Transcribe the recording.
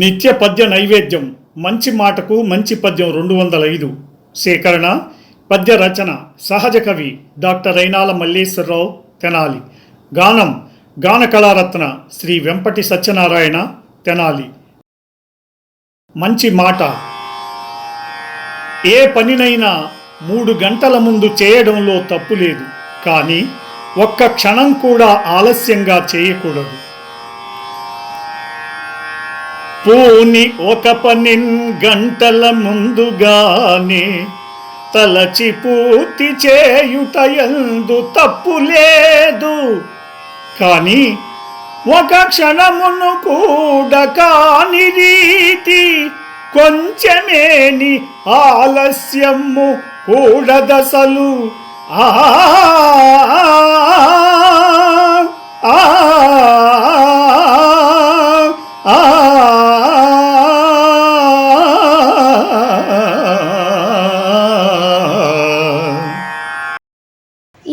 నిత్య పద్య నైవేద్యం. మంచి మాటకు మంచి పద్యం రెండు వందల ఐదు. సేకరణ పద్య రచన సహజ కవి డాక్టర్ రైనాల మల్లేశ్వరరావు తెనాలి. గానం గాన కళారత్న శ్రీ వెంపటి సత్యనారాయణ తెనాలి. మంచి మాట. ఏ పనినైనా మూడు గంటల ముందు చేయడంలో తప్పు లేదు కానీ ఒక్క క్షణం కూడా ఆలస్యంగా చేయకూడదు. పూని ఒక పనిన్ గంటల ముందుగానే తలచి పూర్తి చేయుట ఎందు తప్పు లేదు. కానీ ఒక క్షణమును కూడా కాని రీతి కొంచెమేని ఆలస్యము కూడదసలు ఆహా! ఆ,